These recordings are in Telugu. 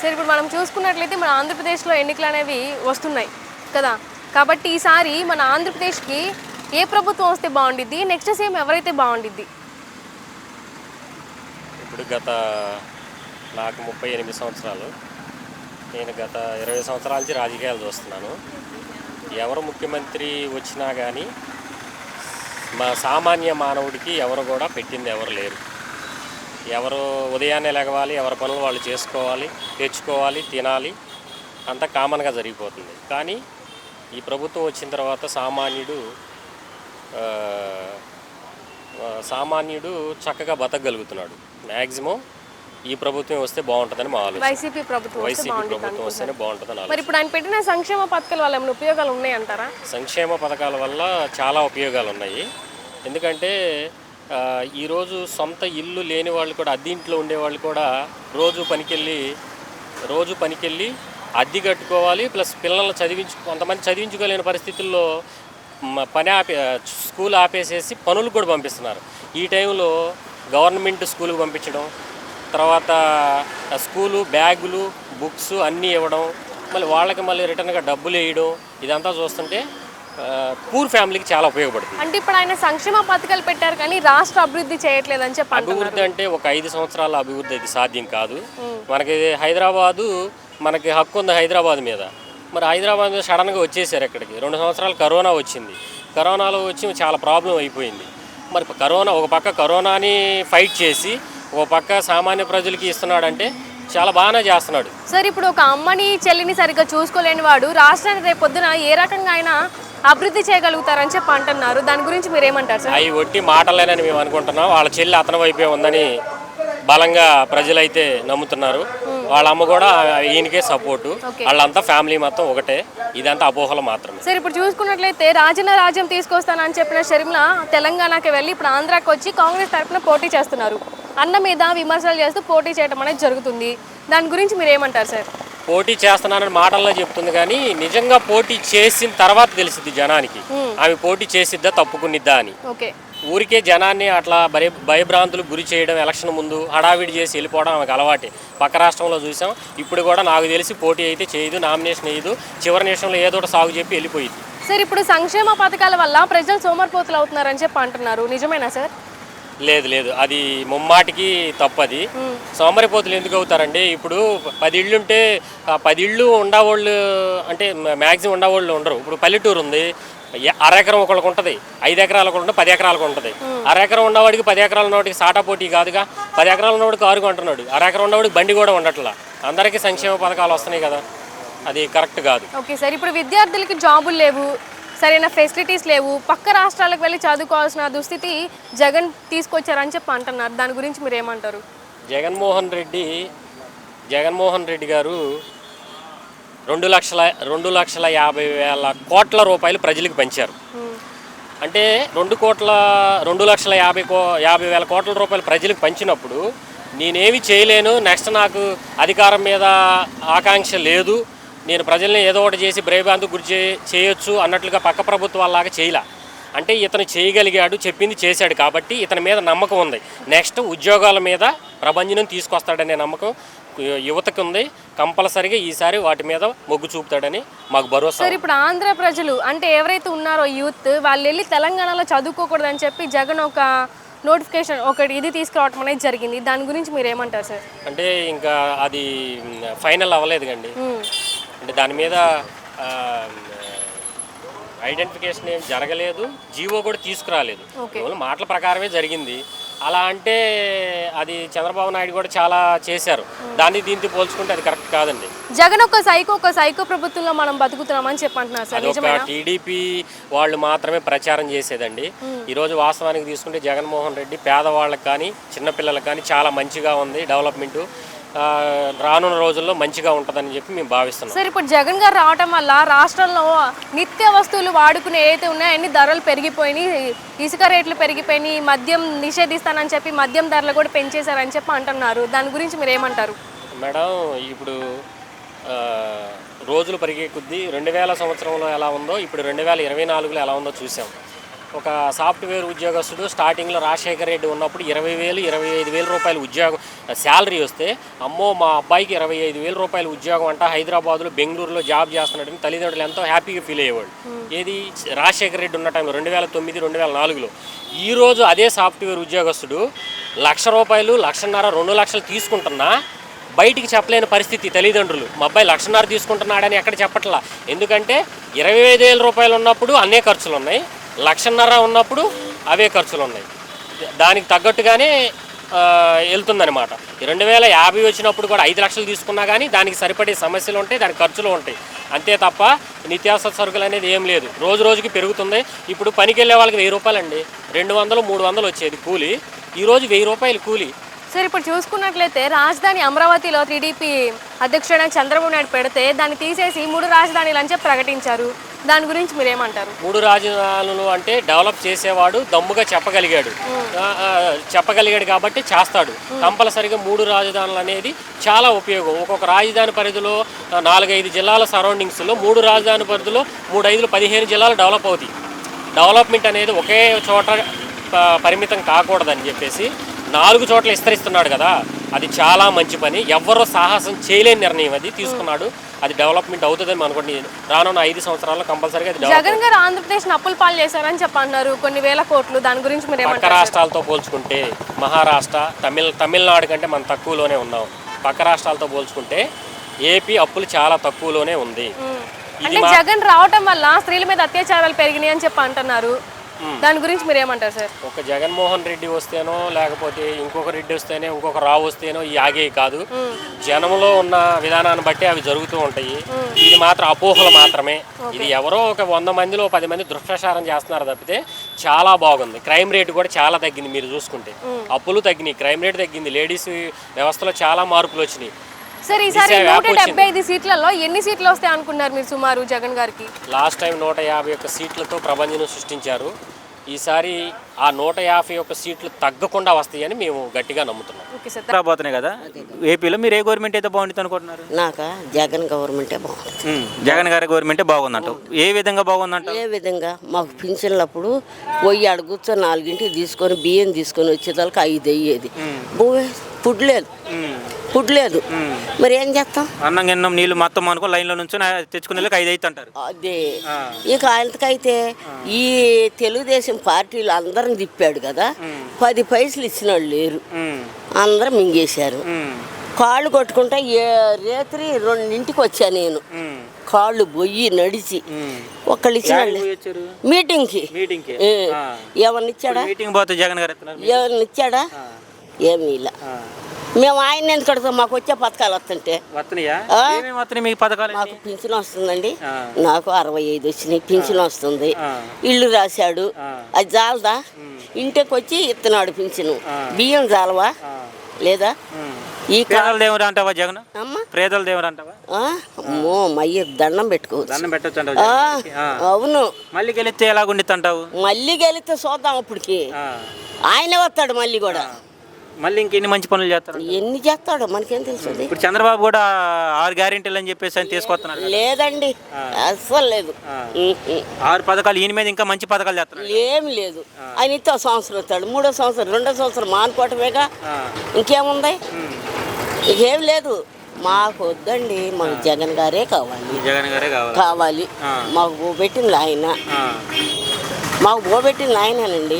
సరే ఇప్పుడు మనం చూసుకున్నట్లయితే మన ఆంధ్రప్రదేశ్లో ఎన్నికలు అనేవి వస్తున్నాయి కదా. కాబట్టి ఈసారి మన ఆంధ్రప్రదేశ్కి ఏ ప్రభుత్వం వస్తే బాగుండిద్ది? నెక్స్ట్ సీఎం ఎవరైతే బాగుండిద్ది? ఇప్పుడు గత నాకు ముప్పై ఎనిమిది సంవత్సరాలు. నేను గత ఇరవై సంవత్సరాల నుంచి రాజకీయాలు చూస్తున్నాను. ఎవరు ముఖ్యమంత్రి వచ్చినా కానీ మా సామాన్య మానవుడికి ఎవరు కూడా పెట్టింది ఎవరు లేరు. ఎవరు ఉదయాన్నే లెగవాలి ఎవరి పనులు వాళ్ళు చేసుకోవాలి తెచ్చుకోవాలి తినాలి అంతా కామన్గా జరిగిపోతుంది. కానీ ఈ ప్రభుత్వం వచ్చిన తర్వాత సామాన్యుడు సామాన్యుడు చక్కగా బతకగలుగుతున్నాడు. మ్యాక్సిమం ఈ ప్రభుత్వం వస్తే బాగుంటుందని మా ఆలోచన. వైసీపీ ప్రభుత్వం వస్తే వైసీపీ ప్రభుత్వం. వస్తేనే బాగుంటుందని మరి ఇప్పుడు ఆయన పెట్టిన సంక్షేమ పథకాల వల్ల ఏమైనా ఉపయోగాలు ఉన్నాయంటారా? సంక్షేమ పథకాల వల్ల చాలా ఉపయోగాలు ఉన్నాయి. ఎందుకంటే ఈరోజు సొంత ఇల్లు లేని వాళ్ళు కూడా అద్దె ఇంట్లో ఉండేవాళ్ళు కూడా రోజు పనికెళ్ళి రోజు పనికెళ్ళి అద్దె కట్టుకోవాలి ప్లస్ పిల్లల్ని చదివించు కొంతమంది చదివించుకోలేని పరిస్థితుల్లో పని ఆపే స్కూల్ ఆపేసేసి పనులు కూడా పంపిస్తున్నారు. ఈ టైంలో గవర్నమెంట్ స్కూల్కి పంపించడం తర్వాత స్కూలు బ్యాగులు బుక్స్ అన్నీ ఇవ్వడం మళ్ళీ వాళ్ళకి మళ్ళీ రిటర్న్గా డబ్బులు వేయడం ఇదంతా చూస్తుంటే పూర్ ఫ్యామిలీకి చాలా ఉపయోగపడుతుంది. అంటే ఇప్పుడు ఆయన సంక్షేమ పథకాలు పెట్టారు కానీ రాష్ట్ర అభివృద్ధి చేయట్లేదని చెప్పి అభివృద్ధి అంటే ఒక ఐదు సంవత్సరాల అభివృద్ధి అయితే సాధ్యం కాదు. మనకి హైదరాబాదు మనకి హక్కు ఉంది హైదరాబాద్ మీద. మరి హైదరాబాద్ మీద సడన్గా వచ్చేసారు ఇక్కడికి రెండు సంవత్సరాలు కరోనా వచ్చింది. కరోనాలో వచ్చి చాలా ప్రాబ్లం అయిపోయింది. మరి కరోనా ఒక పక్క కరోనాని ఫైట్ చేసి ఒక పక్క సామాన్య ప్రజలకి ఇస్తున్నాడంటే చాలా బాగానే చేస్తున్నాడు. సార్ ఇప్పుడు ఒక అమ్మని చెల్లిని సరిగ్గా చూసుకోలేని వాడు రాష్ట్రాన్ని రేపు పొద్దున ఏ రకంగా అయినా అభివృద్ధి చేయగలుగుతారని చెప్పి అంటున్నారు. దాని గురించి మీరు ఏమంటారు సార్? అవి ఒట్టి మాటలేనని మేము అనుకుంటున్నాం. వాళ్ళ చెల్లి అతని వైపే ఉందని బలంగా ప్రజలైతే నమ్ముతున్నారు. వాళ్ళ అమ్మ కూడా ఈయనకే సపోర్టు. వాళ్ళంతా ఫ్యామిలీ మొత్తం ఒకటే. ఇదంతా అపోహలు మాత్రమే. సార్ ఇప్పుడు చూసుకున్నట్లయితే రాజన్న రాజ్యం తీసుకొస్తానని చెప్పిన షర్మిల తెలంగాణకి వెళ్ళి ఇప్పుడు ఆంధ్రాకి వచ్చి కాంగ్రెస్ తరఫున పోటీ చేస్తున్నారు. అన్న మీద విమర్శలు చేస్తూ పోటీ చేయడం అనేది జరుగుతుంది. దాని గురించి మీరు ఏమంటారు సార్? పోటీ చేస్తున్నానని మాటల్లో చెప్తుంది కానీ నిజంగా పోటీ చేసిన తర్వాత తెలిసిద్ది జనానికి. ఆమె పోటీ చేసిద్దా తప్పుకునిద్దా అని. ఊరికే జనాన్ని అట్లా భయ భయభ్రాంతులకు గురి చేయడం ఎలక్షన్ ముందు హడావిడి చేసి వెళ్ళిపోవడం ఆమెకు అలవాటే. పక్క రాష్ట్రంలో చూసాం ఇప్పుడు కూడా నాకు తెలిసి పోటీ అయితే చేయదు నామినేషన్ వేయదు చివరి నిమిషంలో ఏదో ఒకటి సాగు చెప్పి వెళ్ళిపోయింది. సార్ ఇప్పుడు సంక్షేమ పథకాల వల్ల ప్రజలు సోమరిపోతులు అవుతున్నారని చెప్పి అంటున్నారు. నిజమేనా సార్? లేదు లేదు. అది ముమ్మాటికి తప్పది. సోమరిపోతులు ఎందుకు అవుతారండి? ఇప్పుడు పది ఇళ్ళు ఉంటే ఆ పది ఇళ్ళు ఉండవాళ్ళు అంటే మ్యాక్సిమం ఉండవాళ్ళు ఉండరు. ఇప్పుడు పల్లెటూరు ఉంది. ఎ- అర ఎకరం ఒకళ్ళకి ఉంటుంది. ఐదు ఎకరాలకు ఉంటుంది పది ఎకరాలకు ఉంటుంది. అర ఎకరం ఉన్నవాడికి పది ఎకరాల ఉన్నవాడికి సాటా పోటీ కాదుగా. పది ఎకరాల ఉన్నవాడికి కారు కొంటున్నాడు అర ఎకరం ఉన్నవాడికి బండి కూడా ఉండట్లా. అందరికీ సంక్షేమ పథకాలు వస్తున్నాయి కదా. అది కరెక్ట్ కాదు. Okay sir. ఇప్పుడు విద్యార్థులకి జాబులు లేవు. సరైన ఫెసిలిటీస్ లేవు. పక్క రాష్ట్రాలకు వెళ్ళి చదువుకోవాల్సిన దుస్థితి జగన్ తీసుకొచ్చారని చెప్పి అంటున్నారు. దాని గురించి మీరు ఏమంటారు జగన్మోహన్ రెడ్డి జగన్మోహన్ రెడ్డి గారు రెండు లక్షల రెండు లక్షల యాభై వేల కోట్ల రూపాయలు ప్రజలకు పంచారు. అంటే రెండు కోట్ల రెండు లక్షల యాభై కో యాభై వేల కోట్ల రూపాయలు ప్రజలకు పంచినప్పుడు నేనేమి చేయలేను నెక్స్ట్ నాకు అధికారం మీద ఆకాంక్ష లేదు నేను ప్రజల్ని ఏదో ఒకటి చేసి బ్రేబాంతు గురి చే చేయొచ్చు అన్నట్లుగా పక్క ప్రభుత్వాలాగా చేయలే. అంటే ఇతను చేయగలిగాడు చెప్పింది చేశాడు కాబట్టి ఇతని మీద నమ్మకం ఉంది. నెక్స్ట్ ఉద్యోగాల మీద ప్రభంజనం తీసుకొస్తాడనే నమ్మకం యువతకు ఉంది కంపల్సరిగా ఈసారి వాటి మీద మొగ్గు చూపుతాడని మాకు భరోసా సార్ ఇప్పుడు ఆంధ్ర ప్రజలు అంటే ఎవరైతే ఉన్నారో యూత్ వాళ్ళు వెళ్ళి తెలంగాణలో చదువుకోకూడదని చెప్పి జగన్ ఒక నోటిఫికేషన్ ఒకటి ఇది తీసుకురావడం అనేది జరిగింది. దాని గురించి మీరు ఏమంటారు సార్? అంటే ఇంకా అది ఫైనల్ అవ్వలేదు కండి అంటే దాని మీద ఐడెంటిఫికేషన్ ఏం జరగలేదు. జీవో కూడా తీసుకురాలేదు. కేవలం మాటల ప్రకారమే జరిగింది. అలా అంటే అది చంద్రబాబు నాయుడు కూడా చాలా చేశారు. దాన్ని దీంతో పోల్చుకుంటే అది కరెక్ట్ కాదండి. జగన్ ఒక సైకో ఒక సైకో ప్రభుత్వంలో మనం బతుకుతున్నామని చెప్పి అంటున్నారు సార్ ఒక టీడీపీ వాళ్ళు మాత్రమే ప్రచారం చేసేదండి. ఈరోజు వాస్తవానికి తీసుకుంటే జగన్మోహన్ రెడ్డి పేదవాళ్ళకి కానీ చిన్నపిల్లలకు కానీ చాలా మంచిగా ఉంది డెవలప్మెంట్. రానున్న రోజుల్లో మంచిగా ఉంటుందని చెప్పి మేము భావిస్తున్నాం. సార్ ఇప్పుడు జగన్ గారు రావటం వల్ల రాష్ట్రంలో నిత్య వస్తువులు వాడుకునే ఏవైతే ఉన్నాయో అన్ని ధరలు పెరిగిపోయినాయి ఇసుక రేట్లు పెరిగిపోయినాయి మద్యం నిషేధిస్తానని చెప్పి మద్యం ధరలు కూడా పెంచేశారని చెప్పి అంటున్నారు. దాని గురించి మీరు ఏమంటారు? మేడం ఇప్పుడు రోజులు పెరిగే కొద్దీ రెండు వేల సంవత్సరంలో ఎలా ఉందో ఇప్పుడు రెండు వేల ఇరవై నాలుగులో ఎలా ఉందో చూసాం. ఒక సాఫ్ట్వేర్ ఉద్యోగస్తుడు స్టార్టింగ్లో రాజశేఖర రెడ్డి ఉన్నప్పుడు ఇరవై వేలు ఇరవై ఐదు వేల రూపాయలు ఉద్యోగం శాలరీ వస్తే అమ్మో మా అబ్బాయికి ఇరవై ఐదు వేల రూపాయల ఉద్యోగం అంట హైదరాబాద్లో బెంగళూరులో జాబ్ చేస్తున్నాడని తల్లిదండ్రులు ఎంతో హ్యాపీగా ఫీల్ అయ్యేవాళ్ళు. ఏది? రాజశేఖర రెడ్డి ఉన్న టైంలో రెండు వేల తొమ్మిది రెండు వేల నాలుగులో ఈరోజు అదే సాఫ్ట్వేర్ ఉద్యోగస్తుడు లక్ష రూపాయలు లక్షన్నర రెండు లక్షలు తీసుకుంటున్నా బయటికి చెప్పలేని పరిస్థితి తల్లిదండ్రులు. మా అబ్బాయి లక్షన్నర తీసుకుంటున్నాడని ఎక్కడ చెప్పట్లా? ఎందుకంటే ఇరవై ఐదు వేల రూపాయలు ఉన్నప్పుడు అన్నే ఖర్చులు ఉన్నాయి లక్షన్నర ఉన్నప్పుడు అవే ఖర్చులు ఉన్నాయి దానికి తగ్గట్టుగానే వెళ్తుందనమాట రెండు వేల యాభై వచ్చినప్పుడు కూడా ఐదు లక్షలు తీసుకున్నా కానీ దానికి సరిపడే సమస్యలు ఉంటాయి దానికి ఖర్చులు ఉంటాయి. అంతే తప్ప నిత్యావసర సరుకులు అనేది ఏం లేదు. రోజు రోజుకి పెరుగుతుంది. ఇప్పుడు పనికి వెళ్ళే వాళ్ళకి వెయ్యి రూపాయలు అండి రెండు వందలు మూడు వందలు వచ్చేది కూలి. ఈరోజు వెయ్యి రూపాయలు కూలి. సార్ ఇప్పుడు చూసుకున్నట్లయితే రాజధాని అమరావతిలో టీడీపీ అధ్యక్షుడైన చంద్రబాబు నాయుడు పెడితే దాన్ని తీసేసి మూడు రాజధానులు అని చెప్పి ప్రకటించారు. దాని గురించి మీరేమంటారు? మూడు రాజధానులు అంటే డెవలప్ చేసేవాడు దమ్ముగా చెప్పగలిగాడు. చెప్పగలిగాడు కాబట్టి చేస్తాడు. కంపల్సరిగా మూడు రాజధానులు అనేది చాలా ఉపయోగం. ఒక్కొక్క రాజధాని పరిధిలో నాలుగైదు జిల్లాల సరౌండింగ్స్లో మూడు రాజధాని పరిధిలో మూడు ఐదులు పదిహేను జిల్లాలు డెవలప్ అవుతాయి. డెవలప్మెంట్ అనేది ఒకే చోట పరిమితం కాకూడదని చెప్పేసి నాలుగు చోట్ల విస్తరిస్తున్నాడు కదా. అది చాలా మంచి పని. ఎవ్వరూ సాహసం చేయలేని నిర్ణయం అది తీసుకున్నాడు. అది డెవలప్మెంట్ అవుతుందని అనుకోండి. రానున్న ఐదు సంవత్సరాల్లో కంపల్సరీగా అది జగన్ గారు ఆంధ్రప్రదేశ్ అప్పుల పాలు చేశారని చెప్పి అన్నారు కొన్ని వేల కోట్లు దాని గురించి పక్క మీరేమంటారు రాష్ట్రాలతో పోల్చుకుంటే మహారాష్ట్ర తమిళ తమిళనాడు కంటే మనం తక్కువలోనే ఉన్నాం. పక్క రాష్ట్రాలతో పోల్చుకుంటే ఏపీ అప్పులు చాలా తక్కువలోనే ఉంది. అంటే జగన్ రావటం వల్ల స్త్రీల మీద అత్యాచారాలు పెరిగినాయి అని చెప్పి అంటున్నారు. దాని గురించి మీరేమంటారు సార్? ఒక జగన్మోహన్ రెడ్డి వస్తేనో లేకపోతే ఇంకొక రెడ్డి వస్తేనే ఇంకొక రావు వస్తేనో ఈ ఆగే కాదు. జనంలో ఉన్న విధానాన్ని బట్టి అవి జరుగుతూ ఉంటాయి. ఇది మాత్రం అపోహలు మాత్రమే. ఇది ఎవరో ఒక వంద మందిలో పది మంది దుష్ప్రచారం చేస్తున్నారు తప్పితే చాలా బాగుంది. క్రైమ్ రేట్ కూడా చాలా తగ్గింది మీరు చూసుకుంటే. అప్పులు తగ్గినాయి. క్రైమ్ రేట్ తగ్గింది. లేడీస్ వ్యవస్థలో చాలా మార్పులు వచ్చినాయి. సార్ ఈసారి నూట. డెబ్బై ఐదు సీట్లలో ఎన్ని సీట్లు వస్తాయి అనుకున్నారు మీరు సుమారు జగన్ గారికి? లాస్ట్ టైం నూట యాభై ఒక్క సీట్లతో ప్రభంజనం సృష్టించారు. ఈసారి ఆ నూట యాభై ఒక్క సీట్లు తగ్గకుండా వస్తాయని మేము గట్టిగా నమ్ముతున్నాం. ఓకే సార్ రాబోతున్నాయి కదా? ఏపీలో మీరు ఏ గవర్నమెంట్ అయితే బాగుంటుంది అనుకుంటున్నారు? నాకా? జగన్ గవర్నమెంటే బాగుంది. జగన్ గారి గవర్నమెంటే బాగుందంట ఏ విధంగా బాగుందంట ఏ విధంగా? మాకు పింఛన్లప్పుడు పోయి కూర్చొని నాలుగింటికి తీసుకొని బియ్యం తీసుకొని వచ్చేదానికి ఐదు అయ్యేది. ఫుడ్ లేదు. ఫుడ్ లేదు. మరి ఏం చేస్తాం? అన్నం గిన్నం నీళ్ళు మొత్తం అనుకో లైన్లో నుంచి తెచ్చుకునే ఐదు అయితే అంటారు. అదే. ఇక ఆయనకైతే ఈ తెలుగుదేశం పార్టీలు అందరం తిప్పాడు కదా పది పైసలు ఇచ్చిన వాళ్ళు లేరు. అందరం మింగేశారు. కాళ్ళు కొట్టుకుంటా ఏ రేత్రి రెండింటికి వచ్చా నేను. కాళ్ళు బొయ్యి నడిచి. ఒకళ్ళు ఇచ్చిన మీటింగ్కి. ఇచ్చాడా? మీటింగ్ పోతే జగన్ గారు ఇచ్చాడా? ఏమీ ఇలా. మేము ఆయన ఎందుకు కడతాం మాకు వచ్చే పథకాలు వస్తుంటే. మీకు పింఛన్ వస్తుందండి. నాకు అరవై ఐదు వచ్చినాయి పింఛన్ వస్తుంది. ఇల్లు రాశాడు. అది జాలదా ఇంటికి వచ్చి ఇస్తున్నాడు పింఛను. బియ్యం జాలవా. లేదా. ఈ పేదల దేవుడు అంటావా జగన్? అమ్మ. పేదల దేవుడు అంటావా? అమ్మో మయ్య దండం పెట్టుకోవచ్చు. దండం పెట్టచ్చు అవును. మళ్ళీ గెలిస్తే ఎలాగుండిద్ది అంటావు? మళ్ళీ గెలిస్తే చూద్దాం అప్పటికి. ఆయనే వస్తాడు మళ్ళీ కూడా. మళ్ళీ ఇంకెన్ని మంచి పనులు చేస్తారు ఎన్ని చేస్తాడో మనకేం తెలుస్తుంది ఇప్పుడు చంద్రబాబు కూడా ఆరు గ్యారెంటీలు అని చెప్పేసి అని తీసుకొస్తున్నారు. లేదండి అస్సలు లేదు. ఆరు పథకాలు ఈయన మీద ఇంకా మంచి పథకాలు చేస్తున్నారు ఏం లేదు. ఆయన ఒక సంవత్సరం వస్తాడు మూడో సంవత్సరం రెండో సంవత్సరం మానుకోవటమేగా. ఇంకేముంది. ఇంకేం లేదు. మాకు వద్దండి మాకు జగన్ గారే కావాలి. జగన్ గారే కావాలి. మాకు పోబెట్టింది ఆయన. మాకు పోబెట్టింది ఆయనేనండి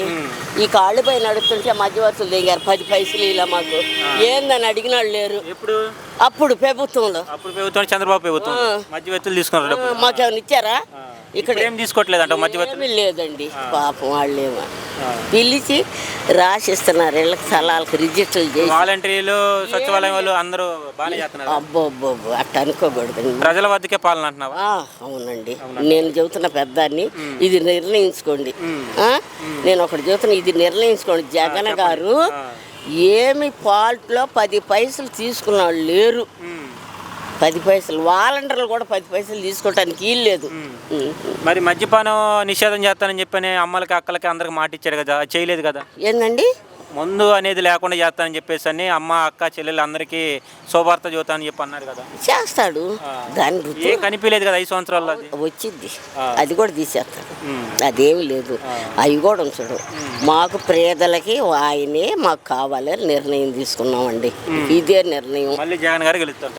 ఈ కాళ్ళు పై నడుస్తుంటే మధ్యవర్తులు దిగారు. పది పైసలు ఇలా మాకు. ఏందని అడిగిన వాళ్ళు లేరు. ఎప్పుడు? అప్పుడు ప్రభుత్వంలో. అప్పుడు ప్రభుత్వం చంద్రబాబు ప్రభుత్వం. మధ్యవర్తులు తీసుకున్నారు. మాకేమైనా ఇచ్చారా? ఇక్కడ ఏం తీసుకోవట్లేదంట ఏమీ లేదండి పాపం వాళ్ళేమో పిలిచి రాసిస్తున్నారు ఇళ్ళకి స్థలాలకు రిజిస్టర్ చేసి. వాలంటీర్లు సచివాలయం వాళ్ళు అందరూ బాగానే చేస్తున్నారు. అబ్బో అబ్బో అబ్బో, అట్ట అనుకోకూడదండి ప్రజల వద్దకే పాలన అంటున్నావా? ఆ, అవునండి. నేను చెబుతున్న పెద్దాన్ని ఇది నిర్ణయించుకోండి. ఆ? నేను ఒకటి చెబుతున్నా ఇది నిర్ణయించుకోండి. జగన్ గారు ఏమి ఫాల్ట్లో పది పైసలు తీసుకున్న వాళ్ళు లేరు. పది పైసలు వాలంటీర్లు కూడా పది పైసలు తీసుకోవటానికి వీలు లేదు. మరి మద్యపానం నిషేధం చేస్తానని చెప్పని అమ్మలకి అక్కలకి అందరికి మాట ఇచ్చాడు కదా చేయలేదు కదా? ఏందండి? ముందు అనేది లేకుండా చేస్తానని చెప్పేసి అని అమ్మ అక్క చెల్లెలు అందరికీ శోభార్త చూతా అని చెప్పి అన్నారు కదా? చేస్తాడు. దాని రుచి ఏం కనిపించలేదు కదా ఐదు సంవత్సరాల్లో అది? వచ్చింది. అది కూడా తీసేస్తాడు. అదేమి లేదు. అవి కూడా ఉంచడు. మాకు పేదలకి ఆయనే మాకు కావాలని నిర్ణయం తీసుకున్నామండి. ఇదే నిర్ణయం. మళ్ళీ జగన్ గారు గెలుస్తారు.